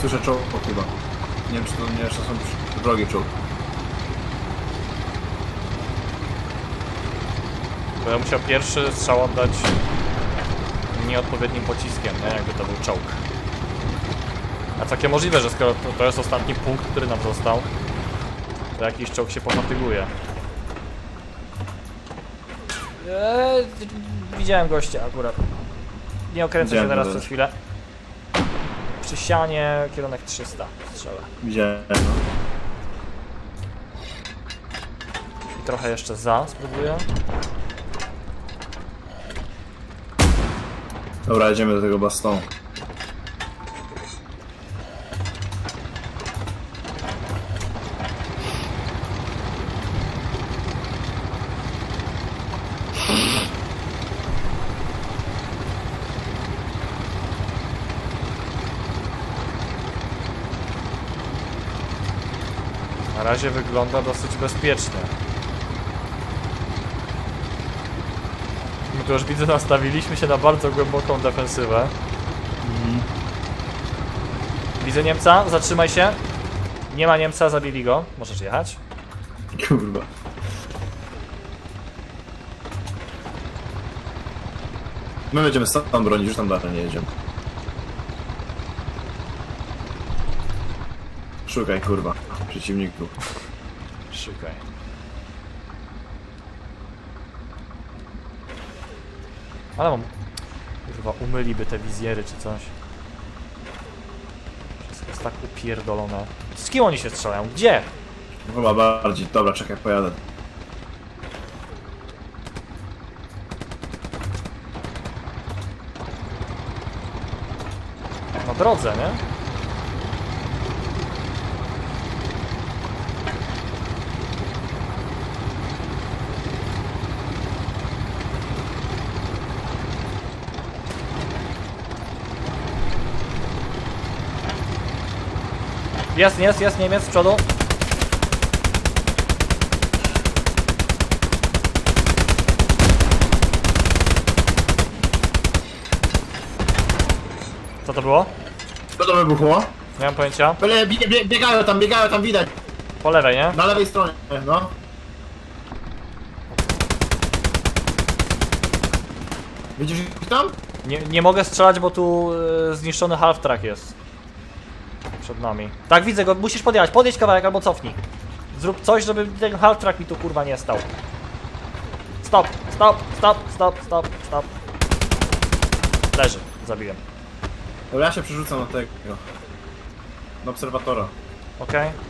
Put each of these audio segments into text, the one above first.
Słyszę czołg chyba. Nie wiem, czy to nie, czy to są wrogie czołg. Bo ja musiał pierwszy strzał oddać nieodpowiednim pociskiem, nie? Jakby to był czołg. A takie możliwe, że skoro to, to jest ostatni punkt, który nam został, to jakiś czołg się pofatyguje. Eee, widziałem gościa akurat. Nie okręcę się Widziałem teraz go przez chwilę. Przy ścianie, kierunek 300 strzela. Widziałem, no. I trochę jeszcze za spróbuję. Dobra, jedziemy do tego bastonu. Razie wygląda dosyć bezpiecznie. My tu już widzę, nastawiliśmy się na bardzo głęboką defensywę. Widzę Niemca, zatrzymaj się. Nie ma Niemca, zabili go. Możesz jechać. Kurwa. My będziemy sam bronić, już tam dalej nie jedziemy. Szukaj, kurwa, przeciwników. Szukaj. Ale mam... Kurwa, umyliby te wizjery czy coś. Wszystko jest tak upierdolone. Z kim oni się strzelają? Gdzie? Chyba bardziej. Dobra, czekaj, pojadę. Na drodze, nie? Jest, jest, jest Niemiec z przodu. Co to było? Co to wybuchło? Nie mam pojęcia. Byle, bie, bie, biegają tam, biegają tam, widać. Po lewej, nie? Na lewej stronie, no. Widzisz ich tam? Nie, nie mogę strzelać, bo tu e, zniszczony half-track jest. Przed nami. Tak, widzę go, musisz podjechać. Podjedź kawałek albo cofnij. Zrób coś, żeby ten half-track mi tu kurwa nie stał. Stop, stop, stop, stop, stop, stop. Leży, zabiłem. Dobra, ja się przerzucam na tego. Na obserwatora. Okej. Po,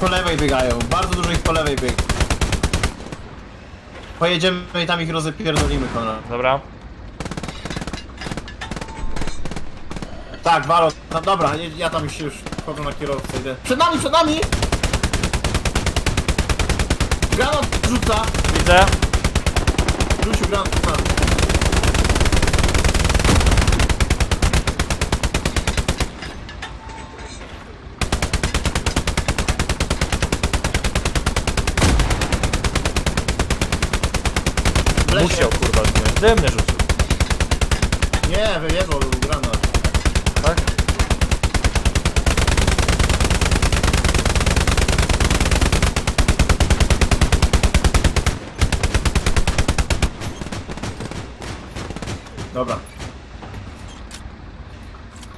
po lewej biegają, bardzo dużo ich po lewej bieg. Pojedziemy i tam ich rozepierdolimy, Konrad. Dobra. Tak, Waro, no dobra, ja- ja tam się już wchodzę na kierowcę, idę. Przed nami, przed nami! Granat rzuca! Widzę. Rzucił granat. W lesie. Musiał kurwa zdjąć. Dymny rzucił. Nie, wyjebał był granat. Tak? Dobra.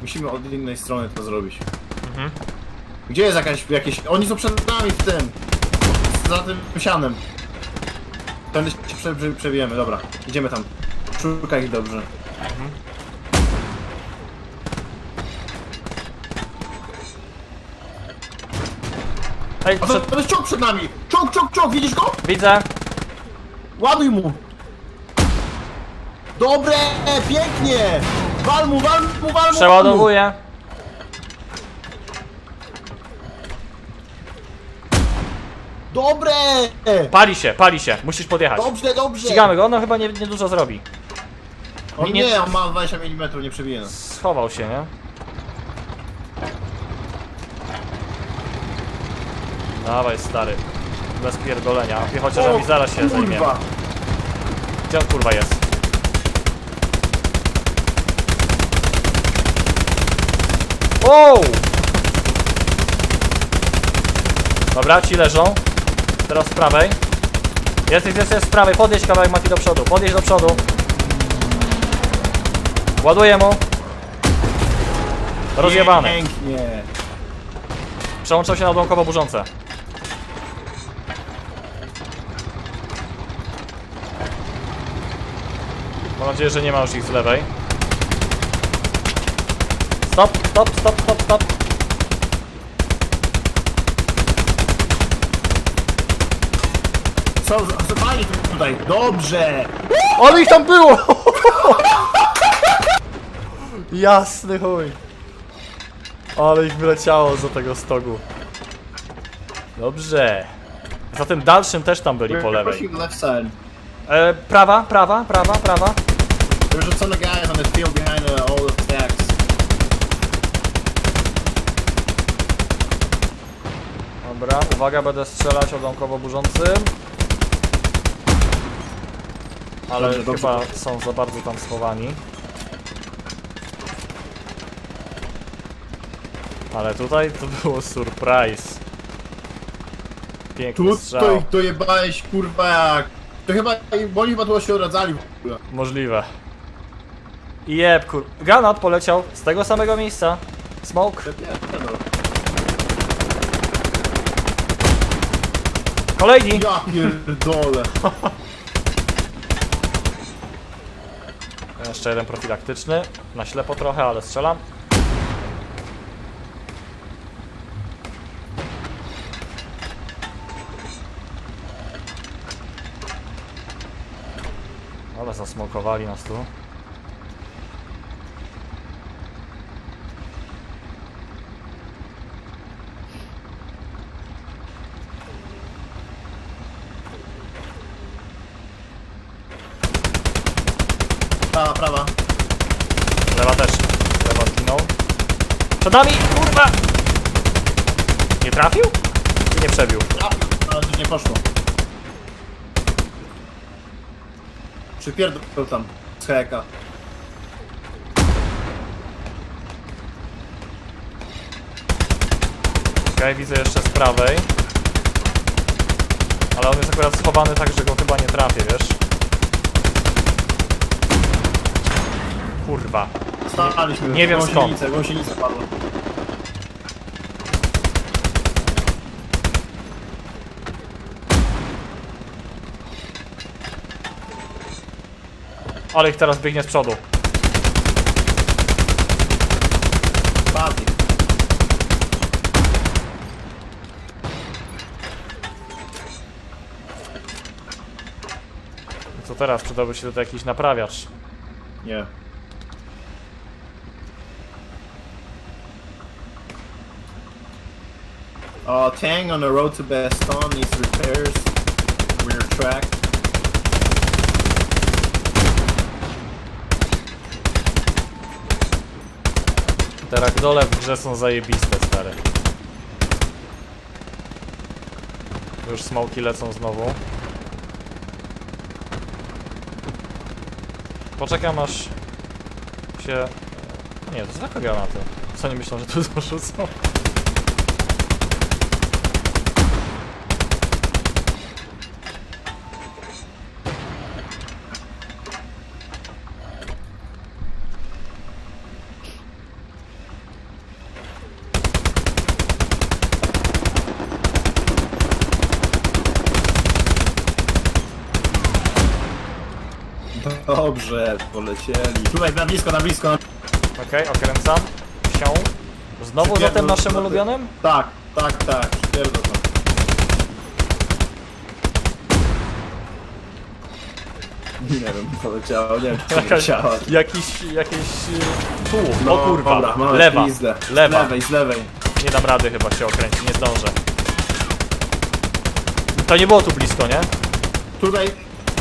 Musimy od innej strony to zrobić. Mhm. Gdzie jest jakaś, jakieś... Oni są przed nami w tym. Za tym sianem. Tędy się prze, prze, przebijemy, dobra. Idziemy tam. Szukaj ich dobrze. Ej, A to, przed... to jest czołg przed nami! Czołg, czołg, czołg, widzisz go? Widzę. Ładuj mu! Dobre, pięknie! Wal mu, wal mu, wal mu! wal mu! Przeładowuję. Dobre! Pali się, pali się. Musisz podjechać. Dobrze, dobrze! Ścigamy go, on chyba nie, nie dużo zrobi. On Nie- nie, nie- on ma 20 mm, nie przebije nas. Schował się, nie? Dawaj stary. Bez pierdolenia. Piechociarzami zaraz się zajmiemy. kurwa. Gdzie on kurwa jest? Wow! Dobra, ci leżą. Teraz z prawej. Jest, jest, jest, jest z prawej. Podjedź kawałek Mati do przodu. Podjedź do przodu. Ładuję mu. Rozjebany. Pięknie. Przełączał się na odłamkowo burzące. Mam nadzieję, że nie ma już ich z lewej. Stop, stop, stop, stop, stop. Co, zapali tutaj. Dobrze. Ale ich tam było! Jasny chuj. Ale ich wyleciało za tego stogu. Dobrze. Za tym dalszym też tam byli po lewej. Pushing left side. E, prawa, prawa, prawa, prawa. There's a ton of guys on the field behind uh, all the stacks. Dobra, uwaga, będę strzelać odłamkowo burzącym. Ale Dobrze, dobrze. chyba są za bardzo tam schowani. Ale tutaj to było surprise. Piękny strzał. Tutaj dojebałeś kurwa jak... To chyba, bo oni chyba tu się odradzali w ogóle. Możliwe. Jeb, kur... Granat poleciał z tego samego miejsca. Smoke. Kolejni. Ja pierdolę. Jeszcze jeden profilaktyczny. Na ślepo trochę, ale strzelam. Ale zasmokowali nas tu. Prawa, prawa. Lewa też. Lewa zginął. Przed nami! Kurwa! Nie trafił? Nie przebił. Ale to nie poszło. Przypierdol tam. Z heka. Okej, widzę jeszcze z prawej. Ale on jest akurat schowany tak, że go chyba nie trafię, wiesz? Kurwa. Staliśmy. Nie wiem Gąsienicę, Gąsienica padła. Ale ich teraz biegnie z przodu. Padli. Co teraz? Przydałby się tutaj jakiś naprawiacz. Nie. Uh, Tang on the road to Bastogne needs repairs. Rear track. Te ragdole w grze są zajebiste, stary. Już smoki lecą znowu. Poczekam aż się... Nie, to zwykłe granaty. Co nie myślą, że tu dorzucą? Dobrze, polecieli. Tutaj na blisko, na blisko. Na... Okej, okręcam się. Znowu za tym Przypierdol naszym ulubionym? Tak, tak, tak. Nie wiem, poleciało, nie wiem, czy Jakaś, jakiś, jakiś y, tułów. No, o kurwa, dobra, mamy lewa, pizdę. Z lewa. lewej, z lewej. Nie dam rady chyba się okręcić, nie zdążę. To nie było tu blisko, nie? Tutaj,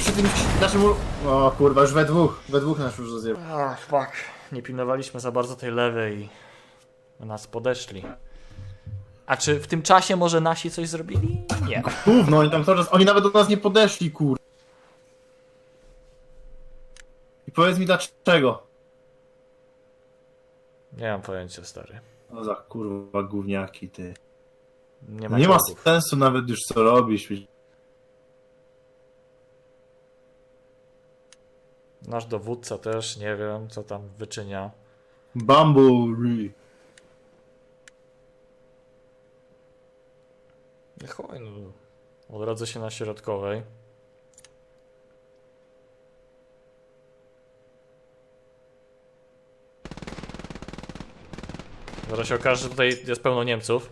przy tym naszym... O kurwa, już we dwóch, we dwóch nas już rozjeb... Ach, fuck. Nie pilnowaliśmy za bardzo tej lewej i nas podeszli. A czy w tym czasie może nasi coś zrobili? Nie. Gówno, oni tam cały czas, oni nawet do nas nie podeszli, kur... I powiedz mi dlaczego. Nie mam pojęcia, stary. No za kurwa gówniaki, ty. Nie ma, Nie ma sensu nawet już co robisz. Nasz dowódca też, nie wiem, co tam wyczynia. Bumblebee. Chuj, no. Odrodzę się na środkowej. Zaraz się okaże, że tutaj jest pełno Niemców.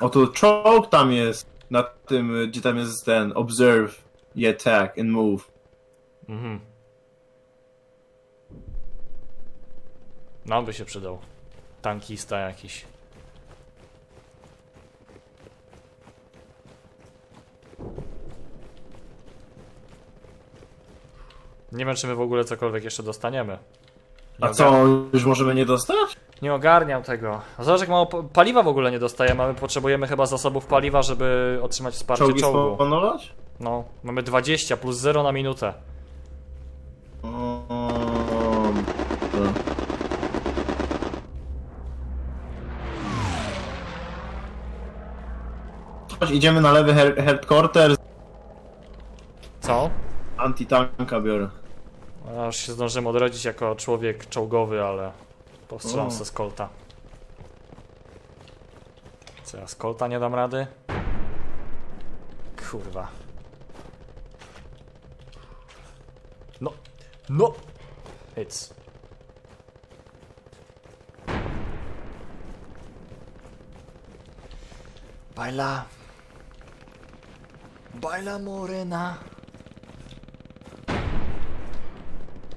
O to czołg tam jest. Na tym, y, gdzie tam jest ten observe i attack and move. Mhm. Nam by się przydał. Tankista jakiś. Nie wiem, czy my w ogóle cokolwiek jeszcze dostaniemy. Nie A co, już możemy nie dostać? Nie ogarniam tego. Zobacz, jak mało pa- paliwa w ogóle nie dostajemy, a my potrzebujemy chyba zasobów paliwa, żeby otrzymać wsparcie Czołgi czołgu. spawnować? No, mamy 20 plus 0 na minutę. O, Chodź, idziemy na lewy her- headquarters. Co? Antitanka biorę. Aż się zdążyłem odrodzić jako człowiek czołgowy, ale powstrzymam O. se z Colta. Co ja z Colta nie dam rady? Kurwa. No. No! Hits. Baila. Baila morena.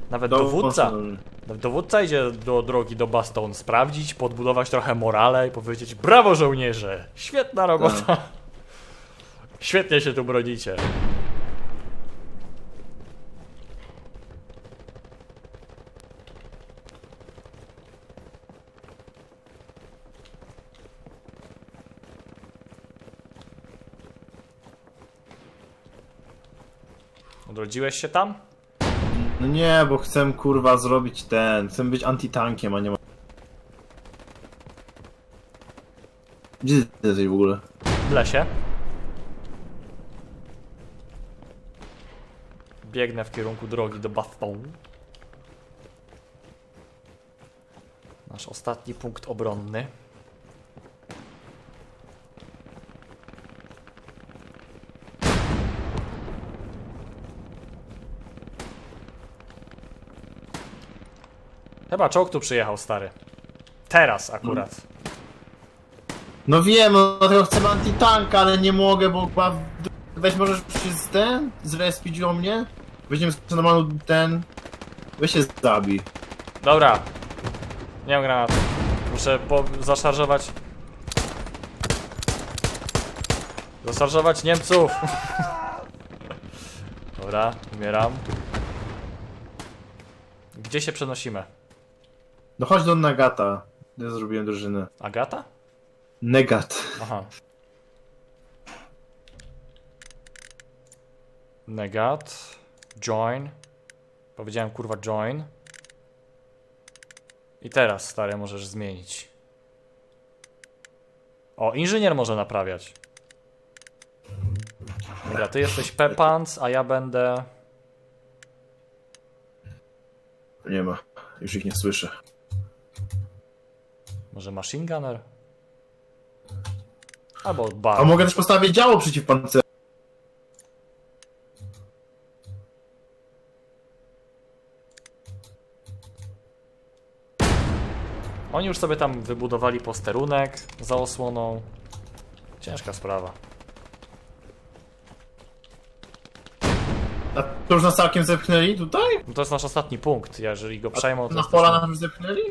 Nawet dowódca. Dowódca idzie do drogi do Baston sprawdzić, podbudować trochę morale i powiedzieć brawo żołnierze, świetna robota. Świetnie się tu bronicie. Odrodziłeś się tam? No nie, bo chcę kurwa zrobić ten. Chcę być antitankiem, a nie ma. Gdzie ty jesteś w ogóle? W lesie. Biegnę w kierunku drogi do Baston. Nasz ostatni punkt obronny. Chyba czołg tu przyjechał, stary. Teraz akurat. No wiem, no dlatego chcę antitanka, ale nie mogę, bo chyba... Weź możesz się z ten? Zrespić o mnie? Weźmiemy normalny ten... Weź się zabij. Dobra. Nie mam granatu. Muszę po zaszarżować. Zaszarżować Niemców. Dobra, umieram. Gdzie się przenosimy? No chodź do Nagata. Ja zrobiłem drużynę. Agata? Negat. Aha. Negat. Join. Powiedziałem kurwa join. I teraz, stary, możesz zmienić. O, inżynier może naprawiać. Dobra, ty jesteś Pepans, a ja będę... Nie ma. Już ich nie słyszę. Może machine gunner? Albo A bar. mogę też postawić działo przeciwpancerne. Oni już sobie tam wybudowali posterunek za osłoną. Ciężka sprawa. A to już nas całkiem zepchnęli tutaj? No to jest nasz ostatni punkt. Jeżeli go przejmą, to Na pola już zepchnęli?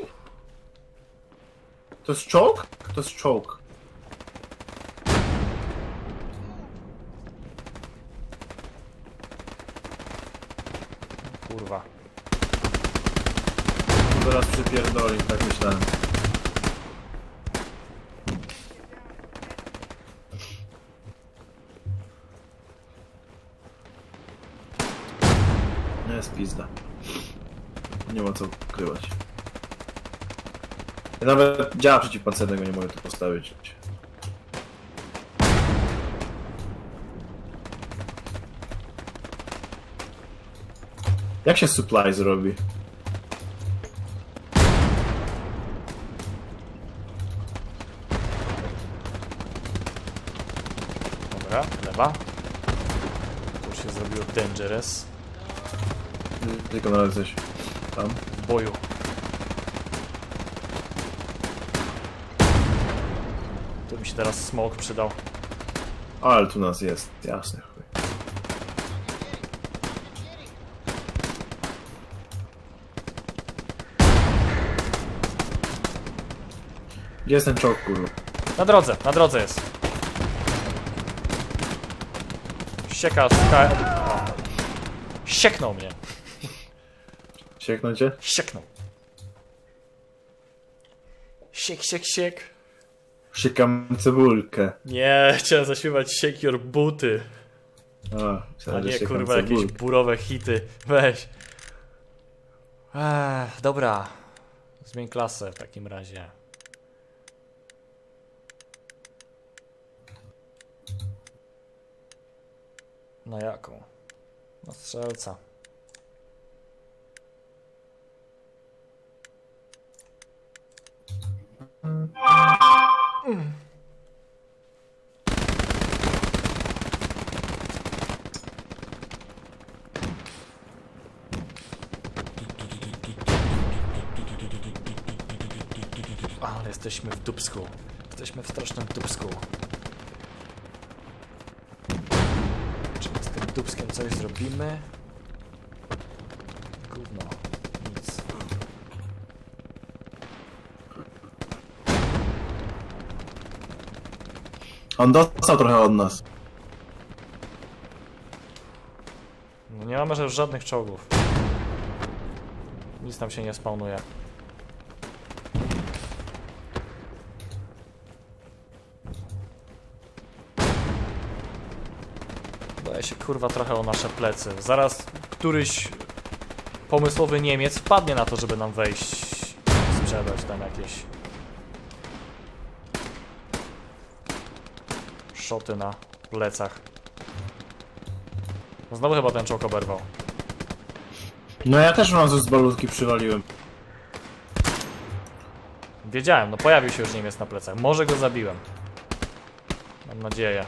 To jest czołg? To jest czołg. Kurwa. zaraz przypierdoli, tak myślałem. Nie jest pizda. Nie ma co ukrywać. Ja nawet działa przeciwpancernego nie mogę tu postawić. Jak się supply zrobi? Dobra, lewa. Tu się zrobiło dangerous. Tylko na coś tam. W boju. Tu mi się teraz smoke przydał. Ale tu nas jest, jasne. chuj. Gdzie jest ten czołg, kurwa? Na drodze, na drodze jest. Ścieka. O. Sieknął mnie. Sieknął cię? Sieknął. Siek, siek, siek. Siekam cebulkę. Nie, chciałem zaśpiewać siek your buty. A, nie, kurwa, jakieś cebulkę. burowe hity. Weź. Ech, dobra. Zmień klasę w takim razie. Na jaką? Na strzelca. Jesteśmy w dubsku. Jesteśmy w strasznym dubsku. Czy z tym dubskiem coś zrobimy? Gówno. Nic. On dostał trochę od nas. No nie mamy żadnych czołgów. Nic tam się nie spawnuje. Się kurwa trochę o nasze plecy. Zaraz któryś pomysłowy Niemiec wpadnie na to, żeby nam wejść sprzedać tam jakieś szoty na plecach. No Znowu chyba ten czołg oberwał. No ja też mam z balutki przywaliłem. Wiedziałem, no pojawił się już Niemiec na plecach. Może go zabiłem. Mam nadzieję.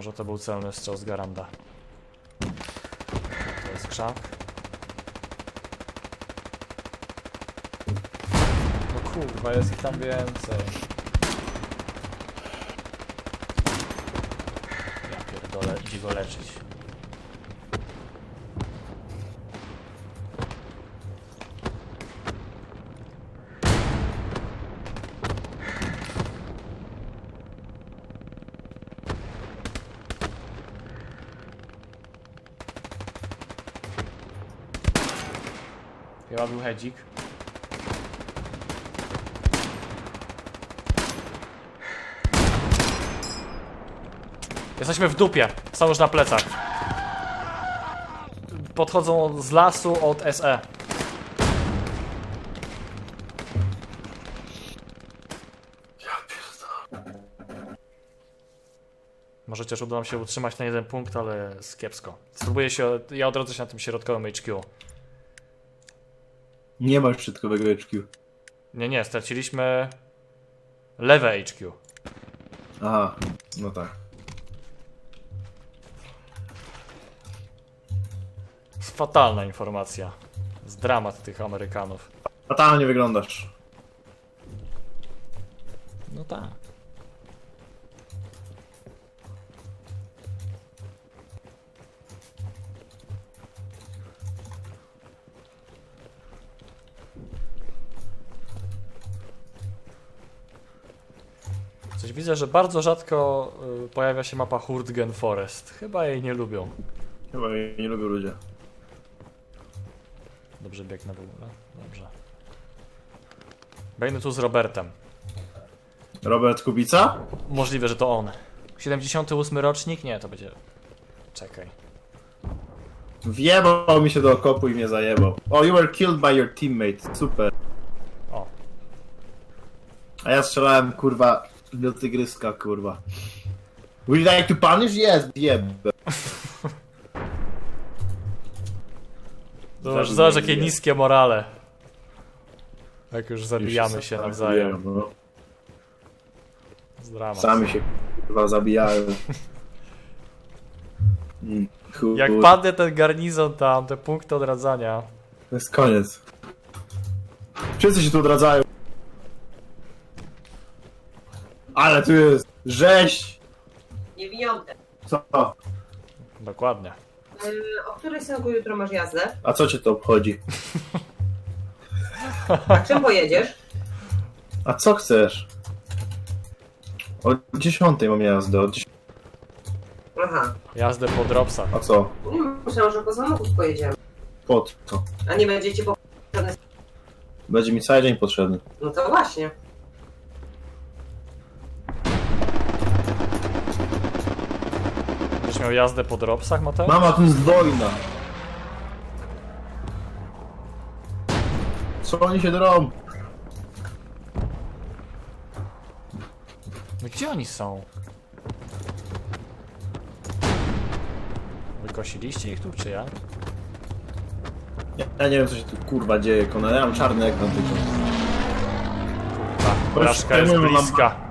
Może to był celny strzał z Garanda. To jest krzak. No kurwa, jest ich tam więcej. Ja pierdolę, idzie go leczyć. Był hedzik. Jesteśmy w dupie. Są już na plecach. Podchodzą z lasu od. SE. Może chociaż uda nam się utrzymać na jeden punkt, ale jest kiepsko. Spróbuję się. Ja odrodzę się na tym środkowym HQ. Nie ma szczytkowego HQ. Nie, nie, straciliśmy lewe HQ. Aha, no tak. Fatalna informacja. Z dramat tych Amerykanów. Fatalnie wyglądasz. No tak. Coś widzę, że bardzo rzadko y, pojawia się mapa Hurtgen Forest. Chyba jej nie lubią. Chyba jej nie lubią ludzie. Dobrze biegnę w ogóle. Dobrze. Biegnę tu z Robertem. Robert Kubica? Możliwe, że to on. 78 rocznik? Nie, to będzie... Czekaj. Wjebał mi się do okopu i mnie zajebał. O, you were killed by your teammate. Super. O. A ja strzelałem, kurwa, do tygryska, kurwa. Would you like to punish? Yes, jeb. Zobacz, zobacz jakie mnie. niskie morale. Jak już zabijamy się nawzajem. no. Z dramat. Sami się, kurwa, zabijają. Mm, chuj. Jak padnie ten garnizon tam, te punkty odradzania. To jest koniec. Wszyscy się tu odradzają. Ale tu jest rzeź! Niewiniąte. Co? Dokładnie. Yy, o której synku jutro masz jazdę? A co cię to obchodzi? A czym pojedziesz? A co chcesz? O 10 mam jazdę, o 10. Aha. Jazdę po dropsach. A co? Nie myślałam, że po samochód pojedziemy. Po co? A nie będziecie po... Będzie mi cały dzień potrzebny. No to właśnie. Będziesz miał jazdę po dropsach, Mateusz? Mama, tu jest wojna! Co oni się drą? No gdzie oni są? Wykosiliście ich tu, czy ja? Ja, ja nie wiem co się tu kurwa dzieje, Konrad. Ja mam czarny ekran tylko. Kurwa, porażka jest nam- bliska.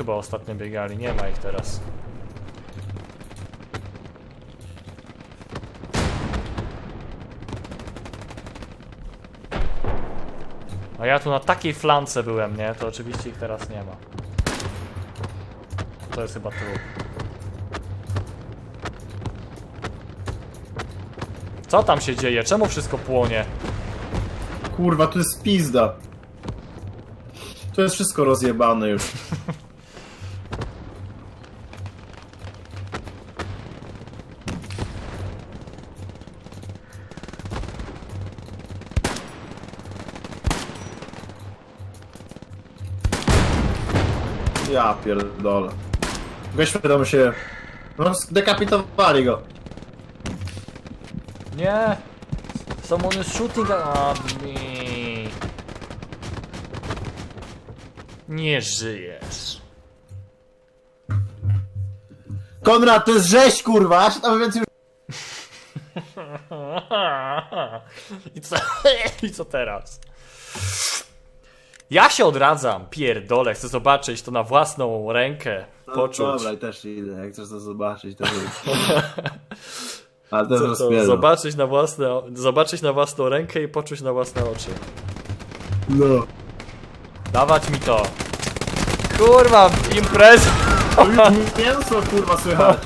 Chyba ostatnio biegali, nie ma ich teraz. A ja tu na takiej flance byłem, nie? To oczywiście ich teraz nie ma. To jest chyba trup. Co tam się dzieje? Czemu wszystko płonie? Kurwa, tu jest pizda. Tu jest wszystko rozjebane już. Ja pierdolę. Gość wiadomo się... No, zdekapitowali go. Nie! Someone is shooting at me. Nie żyjesz. Konrad, to jest rzeź, kurwa! Się tam więcej... I co, I co teraz? Ja się odradzam, pierdolę, chcę zobaczyć to na własną rękę, poczuć. No, dobra, i też idę, jak chcesz to zobaczyć, to Ale to to, zobaczyć na własne, zobaczyć na własną rękę i poczuć na własne oczy. No. Dawać mi to. Kurwa, impreza. Mięso, kurwa, słychać.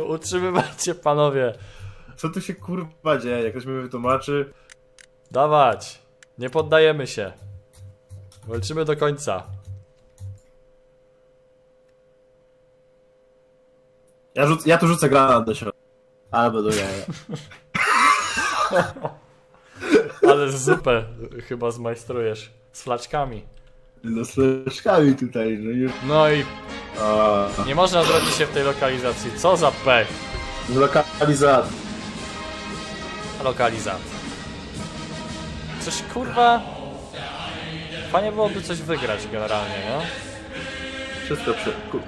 Utrzymywajcie panowie. Co tu się, kurwa, dzieje? Jak ktoś mi wytłumaczy... Dawać. Nie poddajemy się. Walczymy do końca. Ja, rzuc ja tu rzucę granat do środka. Albo do jaja. Ale zupę chyba zmajstrujesz. Z flaczkami. No z fleszkami tutaj, no już... No i A, nie można zrobić się w tej lokalizacji. Co za pech. Zlokalizat. Lokalizat. Coś kurwa... Fajnie byłoby coś wygrać generalnie, no? Wszystko. Kur...